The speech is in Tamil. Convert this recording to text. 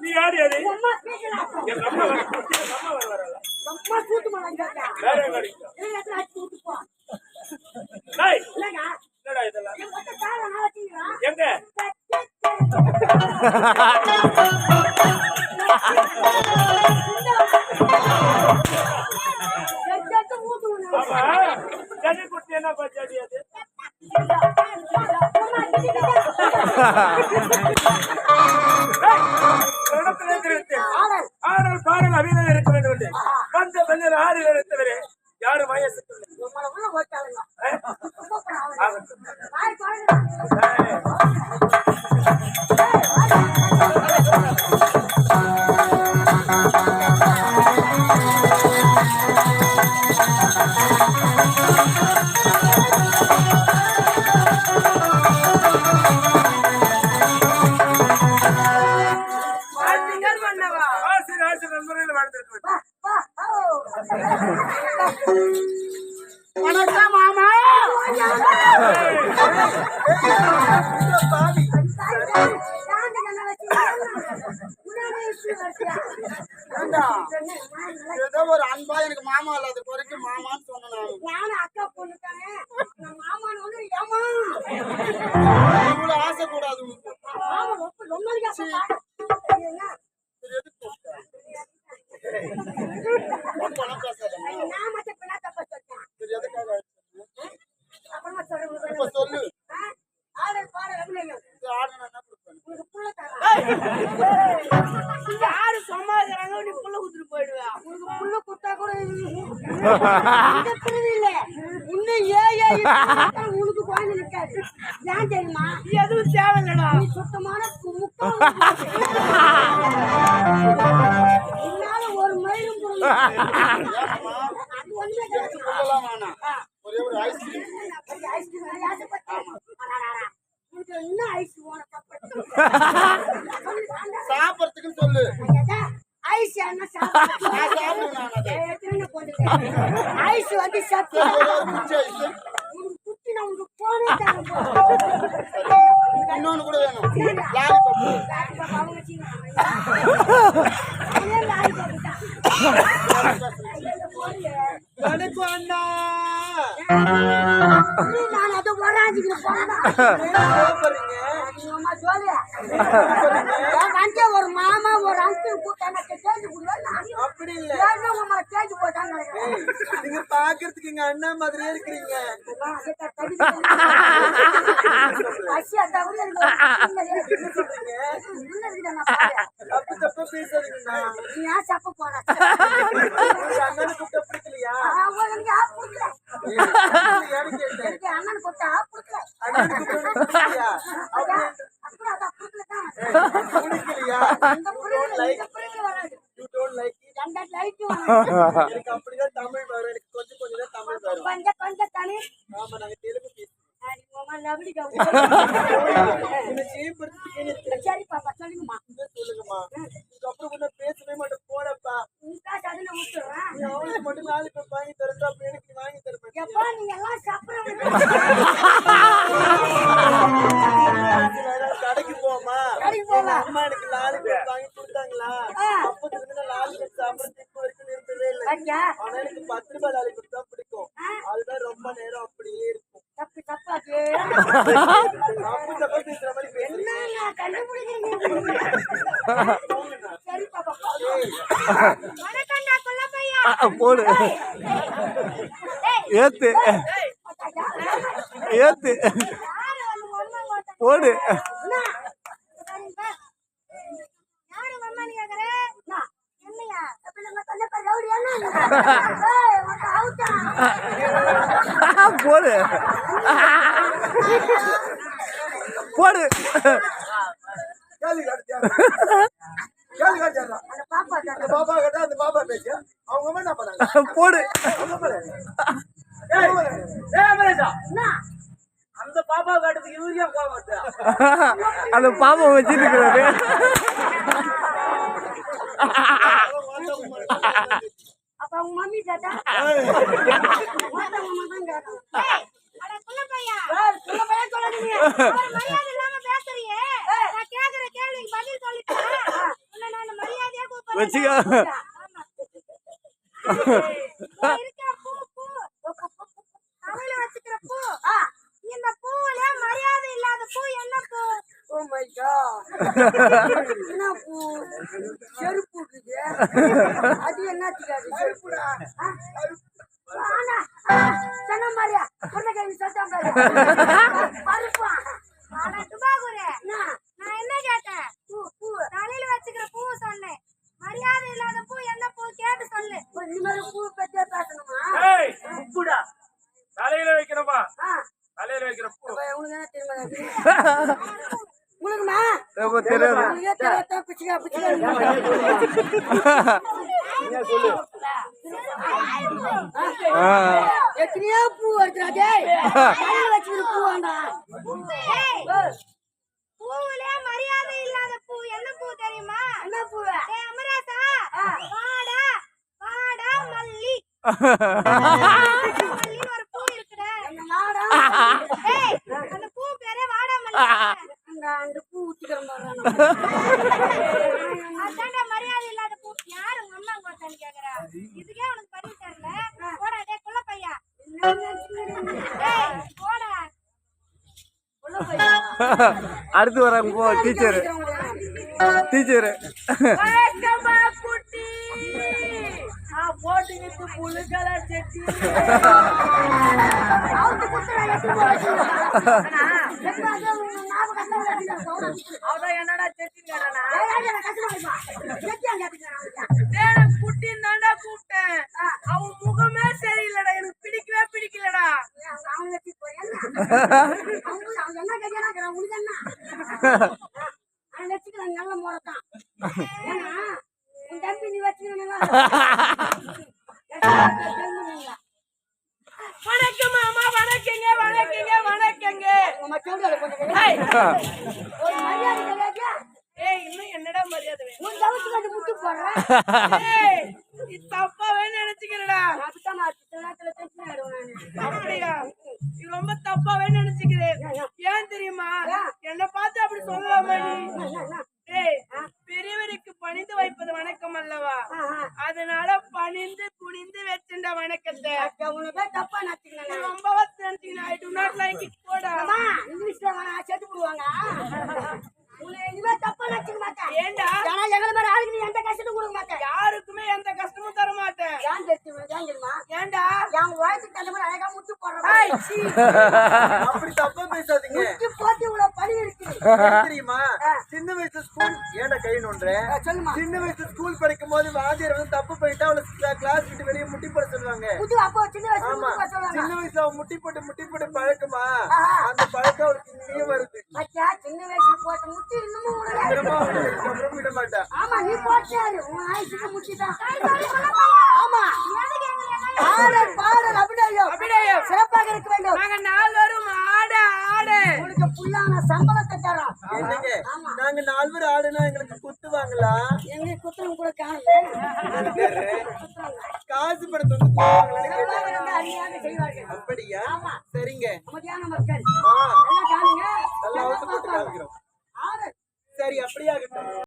நீ ஆடியாது யாரு பேசலாம். எங்க அம்மா வர எங்க அம்மா வரல எங்க? என்ன இடத்துல இருக்கிறது ஆடல். பாடல் அபிநயம் இருக்க வேண்டும். என்று வந்த பெண்ணில் ஆறு எடுத்தவரே யாரும் வயசு உங்களை வணக்கம் மாமா. ஏதோ ஒரு அன்பா எனக்கு மாமா இல்லாத குறைக்கு மாமான்னு அக்கா இவ்வளவு ஆசை கூடாது உனக்கு. இன்னும் இப்படி உனக்கு குழந்தை நிக்காது. ஏன் தெரியுமா எதுவும் தேவையில்லடா நீ சுத்தமான என்னால ஒரு மயிலும்? அது ஒண்ணுமே. ஒரே ஒரு ஐஸ்கிரீம் இன்னும் ஐஸ். சாப்பிடறதுக்கு சொல்லு ஐஸ் என்ன சாப்பிடுறது? ஐஸ் வந்து சத்து குத்தி நான் போனே. இன்னொன்னு கூட வேணும் அவங்க அண்ணா ஒரு மாமா ஒரு அங்கிள் அப்படி இல்ல நீங்க பாக்குறதுக்கு எங்க அண்ணா மாதிரியே இருக்கிறீங்க. தப்பு தப்பா பேசாதீங்கண்ணா. நீ ஏன் சப்ப போன உங்க அண்ணனை கூப்பிட்ட பிடிக்கலையா? அண்ணன் கொடுத்தா கொடுக்கல. அப்படிதான் தமிழ் வரும். எனக்கு கொஞ்சம் கொஞ்சம் தான் தமிழ் வரும். கொஞ்சம் கொஞ்சம் தனி. ஆமா நாங்க தெலுங்கு பேசுவோம். அடி மாமா லவடி என்ன செய்யப்படுறதுக்கு எனக்கு சரி பாப்பா சொல்லுங்கம்மா. சொல்லுங்கம்மா இதுக்கப்புறம் கூட பேசவே மாட்டேன் போடப்பா உன் காசு அதுல விட்டுறேன் நாலு பேர் வாங்கி தரதா அப்ப எனக்கு நீ வாங்கி தர மாட்டியா? எப்பா நீங்க எல்லாம் சாப்பிடுறவங்க வேற கடைக்கு போமா கடைக்கு? அம்மா எனக்கு லாலி பேர் வாங்கி கொடுத்தாங்களா. அப்பத்துல இருந்து நான் லாலி பேர் சாப்பிடுறது இப்போ வரைக்கும் நிறுத்தவே இல்லை. ஆனா எனக்கு பத்து ரூபாய் லாலி பேர் தான் பிடிக்கும். அதுதான் ரொம்ப நேரம் அப்படியே இருக்கும். தப்பு தப்பாச்சு தப்பு தப்பா பேசுற மாதிரி பேசு என்ன கண்டுபிடிக்கிறீங்க சரி பாப்பா வணக்கம்டா கொல்ல பையா போடு ஏத்து ஏத்து யாரு வந்து ஒண்ணா ஓட்ட போடு என்ன? சரிப்பா. யாரு வந்தான்னு கேக்குற? நான். என்னையா? அப்ப நம்ம சொன்ன பேர் ரவுடி போடு. ஏத்து. ஏத்து. போடு. போடு. போடு. பாப்பா கேட்டா, அந்த பாப்பா அந்த பாப்பா பேச்சு போடு. அந்த பாப்பா ஏன் கோவம் வருது? அந்த பாம்பை வச்சுட்டு இருக்கிறாரு அப்ப அவங்க மம்மி கூப்பிடுறேன் வச்சுக்க. செருப்பு அது செருப்புடா. சொன்ன மாதிரியா? பொண்ணை கேள்வி துபாகூரே, நான் என்ன கேட்டேன்? பூ பூ. தலையில வச்சுக்கிற பூ சொன்னேன். மரியாதை இல்லாத பூ என்ன பூ கேட்டு சொல்லு. பூ பத்தியே பேசணுமா? ஏய், உப்புடா. தலையில வைக்கணுமா தலையில வைக்கிற பூ. உனக்குமா. எத்தனையோ பூ வருதுடா பூ வேண்டாம். பூவுல மரியாதை இல்லாத பூ. என்ன பூ தெரியுமா? என்ன பூ? அமராசா வாடா வாடா மல்லி. மல்லின்னு ஒரு பூ இருக்குடா அந்த பூ பேரே வாடா மல்லி. அந்த அந்த பூ ஊத்திக்கிற மாதிரி அதான்டா மரியாதை இல்லாத பூ. யார் உங்க அம்மா கேக்குறா? இதுக்கே உனக்கு பதில் தெரியல. போடா குள்ள பையா. போடா. குள்ள பையா? அடுத்து போ டீச்சரு. டீச்சரு. என்னடா தாண்டா கூப்பிட்டேன் அவன் முகமே சரியில்லடா. எனக்கு பிடிக்கவே பிடிக்கலடா அவங்க வச்சு போய் அவங்க அவங்க என்ன கேட்கறாங்க உனக்கு என்ன அவன் வச்சுக்கலாம் நல்ல முறைதான் ஏன்னா உன் தம்பி நீ வச்சுக்கணும் வணக்கம் அம்மா வணக்கங்க வணக்கங்க வணக்கங்க. ஏய், இன்னும் என்னடா மரியாதை வேணும்? உன் தவிர்த்து கண்டு முட்டு போடுறேன் ஏய் இது தப்பாவே நினைச்சுக்கிறடா. அப்படியா? இது ரொம்ப தப்பாவே நினைச்சுக்கிறேன். ஏன் தெரியுமா? என்ன பார்த்து அப்படி சொல்லலாமா நீ? பெரியவருக்கு பணிந்து வைப்பது வணக்கம் அல்லவா? அதனால பணிந்து குனிந்து வச்சுண்ட வணக்கத்தை தப்பா நினைச்சுக்கிறேன் ரொம்ப நினைச்சீங்க I do not like it போடா. இங்கிலீஷ்ல போடுவாங்க இனிமே தப்பா நினைச்சுக்க மாட்டேன். ஏன்டா ஏன்னா எங்களை மாதிரி ஆளுக்கு நீ எந்த கஷ்டத்தையும் கொடுக்க மாட்டேன். யாருக்குமே எந்த கஷ்டமும் தர மாட்டேன். ஏன் தெரியுமா? ஏன் தெரியுமா? ஏன்டா என் வயசுக்கு தகுந்த மாதிரி அழகா முட்டு ஏய், போடுறேன் சீ. அப்படி தப்பா பேசாதீங்க. முட்டு போட்டு இவ்வளவு பணி இருக்கு. ஏன் தெரியுமா? சின்ன வயசு ஸ்கூல் ஏன்டா கை சொல்லுமா. சின்ன வயசு ஸ்கூல் படிக்கும் போது வாத்தியார் வந்து தப்பு போயிட்டா அவளை கிளாஸ் விட்டு வெளியே முட்டி போட சொல்லுவாங்க. புது அப்போ சின்ன வயசுல ஆமா. சின்ன வயசுல முட்டி போட்டு முட்டி போட்டு பழக்கமா. அந்த பழக்கம் அவளுக்கு இங்கேயும் வருது. சின்ன வயசுல போட்ட முட்டு இன்னமும் விட ஆமா நீ போட்டாரு. உன் ஆயுசுக்கு முட்டிதான் ஆமா. பாடல் பாடல் அபிநயம். அபிநயம். சிறப்பாக இருக்க வேண்டும். நாங்க நால்வரும் ஆட புல்லான சம்பளத்தை தரோம் என்னங்க? நாங்க நாலு பேர் ஆடுனா எங்களுக்கு குத்துவாங்களா? எங்க குத்தம் கூட காசு? படத்தை வந்து செய்வார்கள். அப்படியா? சரிங்க. அமைதியான மக்கள். காணுங்க. சரி அப்படியாகட்டும்.